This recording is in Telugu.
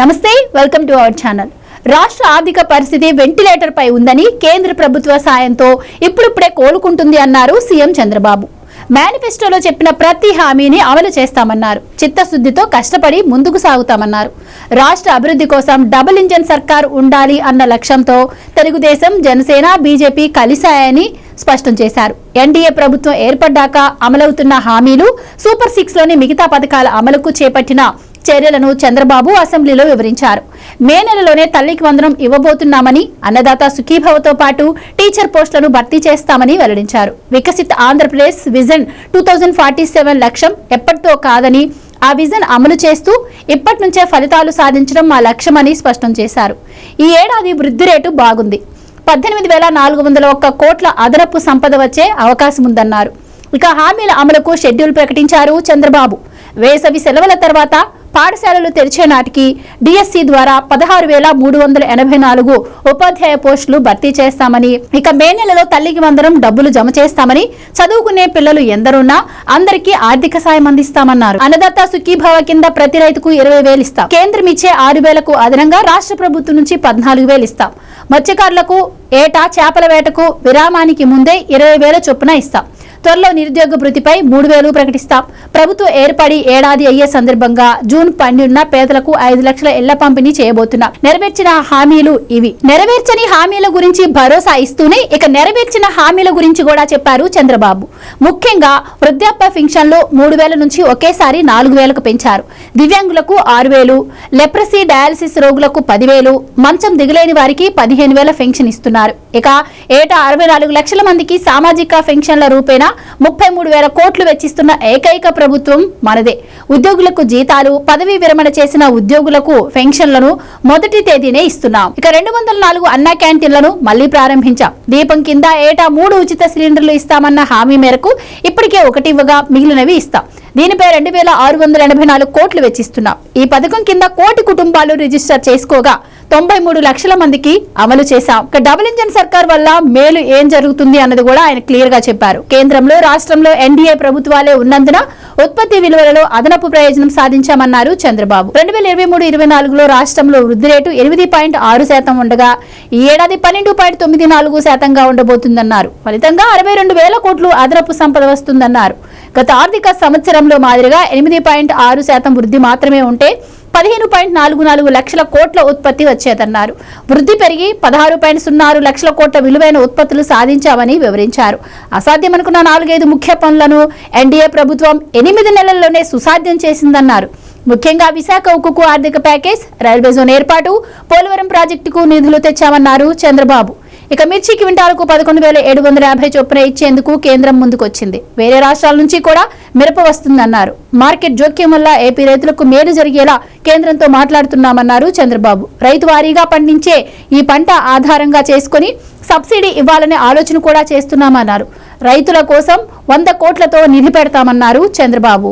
నమస్తే వెల్కమ్ టు అవర్ ఛానల్. రాష్ట్ర ఆర్థిక పరిస్థితి వెంటిలేటర్ పై ఉందని కేంద్ర ప్రభుత్వ సాయంతో ఇప్పుడిప్పుడే కోలుకుంటుంది అన్నారు సీఎం చంద్రబాబు. మేనిఫెస్టోలో చెప్పిన ప్రతి హామీని అమలు చేస్తామన్నారు. చిత్తశుద్ధితో కష్టపడి ముందుకు సాగుతామన్నారు. రాష్ట్ర అభివృద్ధి కోసం డబుల్ ఇంజన్ సర్కార్ ఉండాలి అన్న లక్ష్యంతో తెలుగుదేశం జనసేన బీజేపీ కలిశాయని స్పష్టం చేశారు. ఎన్డీఏ ప్రభుత్వం ఏర్పడ్డాక అమలవుతున్న హామీలు సూపర్ సిక్స్లోని మిగతా పథకాల అమలుకు చేపట్టిన చర్యలను చంద్రబాబు అసెంబ్లీలో వివరించారు. మే నెలలోనే తల్లికి వందనం ఇవ్వబోతున్నామని అన్నదాత సుఖీభవతో పాటు టీచర్ పోస్టులను భర్తీ చేస్తామని వెల్లడించారు. Viksit Andhra Pradesh vision two forty seven లక్ష్యం ఎప్పటితో కాదని ఆ విజన్ అమలు చేస్తూ ఇప్పటి నుంచే ఫలితాలు సాధించడం మా లక్ష్యమని స్పష్టం చేశారు. ఈ ఏడాది వృద్ధి రేటు బాగుంది. పద్దెనిమిది వేల నాలుగు వందల ఒక్క కోట్ల అదనపు సంపద వచ్చే అవకాశం ఉందన్నారు. ఇక హామీల అమలుకు షెడ్యూల్ ప్రకటించారు చంద్రబాబు. వేసవి సెలవుల తర్వాత పాఠశాలలు తెరిచే నాటికి డిఎస్సి ద్వారా పదహారు వేల మూడు వందల ఎనభై నాలుగు ఉపాధ్యాయ పోస్టులు భర్తీ చేస్తామని ఇక మే నెలలో తల్లికి మందరం డబ్బులు జమ చేస్తామని చదువుకునే పిల్లలు ఎందరున్నా అందరికీ ఆర్థిక సాయం అందిస్తామన్నారు. అన్నదాత సుఖీభావ కింద ప్రతి రైతుకు ఇరవై వేలు ఇస్తాం. కేంద్రం ఇచ్చే ఆరు వేలకు అదనంగా రాష్ట్ర ప్రభుత్వం నుంచి పద్నాలుగు వేలు ఇస్తాం. మత్స్యకారులకు ఏటా చేపల వేటకు విరామానికి ముందే ఇరవై వేల చొప్పున ఇస్తాం. త్వరలో నిరుద్యోగ భృతిపై మూడు వేలు ప్రకటిస్తాం. ప్రభుత్వం ఏర్పడి ఏడాది అయ్యే సందర్భంగా జూన్ పన్నెండున పేదలకు ఐదు లక్షల ఇళ్ళ పంపిణీ చేయబోతున్నాం. నెరవేర్చిన హామీలు ఇవి. నెరవేర్చని హామీల గురించి భరోసా ఇస్తూనే ఇక నెరవేర్చిన హామీల గురించి కూడా చెప్పారు చంద్రబాబు. ముఖ్యంగా వృద్ధాప్య పింఛన్లు మూడు వేల నుంచి ఒకేసారి నాలుగు వేలకు పెంచారు. దివ్యాంగులకు ఆరు వేలు లెప్రసీ డయాలసిస్ రోగులకు పదివేలు మంచం దిగులేని వారికి పదిహేను వేల పెన్షన్ ఇస్తున్నారు. ఇక ఏటా అరవై నాలుగు లక్షల మందికి సామాజిక పెన్షన్ల రూపేణా ముప్పై మూడు వేల కోట్లు వెచ్చిస్తున్న ఏకైక ప్రభుత్వం మనదే. ఉద్యోగులకు జీతాలు పదవీ విరమణ చేసిన ఉద్యోగులకు పెన్షన్లను మొదటి తేదీనే ఇస్తున్నాం. ఇక రెండు వందల నాలుగు అన్న క్యాంటీన్లను మళ్ళీ ప్రారంభించాం. దీపం కింద ఏటా మూడు ఉచిత సిలిండర్లు ఇస్తామన్న హామీ మేరకు ఇప్పటికే ఒకటి ఇవ్వగా మిగిలినవి ఇస్తాం. దీనిపై రెండు వేల ఆరు వందల ఎనభై నాలుగు కోట్లు వెచ్చిస్తున్నాం. ఈ పథకం కింద కోటి కుటుంబాలు రిజిస్టర్ చేసుకోగా తొంభై మూడు లక్షల మందికి అమలు చేశాం. ఇక డబుల్ ఇంజన్ సర్కార్ వల్ల మేలు ఏం జరుగుతుంది అన్నది కూడా ఆయన క్లియర్గా చెప్పారు. కేంద్రంలో రాష్ట్రంలో ఎన్డీఏ ప్రభుత్వాలే ఉన్నందున ఉత్పత్తి విలువలలో అదనపు ప్రయోజనం సాధించామన్నారు చంద్రబాబు. రెండు వేల ఇరవై మూడు ఇరవై నాలుగులో రాష్ట్రంలో వృద్ధి రేటు ఎనిమిది పాయింట్ ఆరు శాతం ఉండగా ఈ ఏడాది పన్నెండు పాయింట్ తొమ్మిది నాలుగు శాతంగా ఉండబోతుందన్నారు. ఫలితంగా అరవై రెండు వేల కోట్లు అదనపు సంపద వస్తుందన్నారు. గత ఆర్థిక సంవత్సరంలో మాదిరిగా ఎనిమిది పాయింట్ ఆరు శాతం వృద్ధి మాత్రమే ఉంటే పదిహేను పాయింట్ నాలుగు నాలుగు లక్షల కోట్ల ఉత్పత్తి వచ్చేదన్నారు. వృద్ధి పెరిగి పదహారు పాయింట్ సున్నా ఆరు లక్షల కోట్ల విలువైన ఉత్పత్తులు సాధించామని వివరించారు. అసాధ్యమనుకున్న నాలుగైదు ముఖ్య పనులను ఎన్డీఏ ప్రభుత్వం ఎనిమిది నెలల్లోనే సుసాధ్యం చేసిందన్నారు. ముఖ్యంగా విశాఖ ఉక్కుకు ఆర్థిక ప్యాకేజ్ రైల్వే జోన్ ఏర్పాటు పోలవరం ప్రాజెక్టుకు నిధులు తెచ్చామన్నారు చంద్రబాబు. ఇక మిర్చి క్వింటాలకు పదకొండు వేల ఏడు వందల యాభై చొప్పున ఇచ్చేందుకు కేంద్రం ముందుకొచ్చింది. వేరే రాష్ట్రాల నుంచి కూడా మిరప వస్తుందన్నారు. మార్కెట్ జోక్యం వల్ల ఏపీ రైతులకు మేలు జరిగేలా కేంద్రంతో మాట్లాడుతున్నామన్నారు చంద్రబాబు. రైతు వారీగా పండించే ఈ పంట ఆధారంగా చేసుకుని సబ్సిడీ ఇవ్వాలనే ఆలోచన కూడా చేస్తున్నామన్నారు. రైతుల కోసం వంద కోట్లతో నిధి పెడతామన్నారు చంద్రబాబు.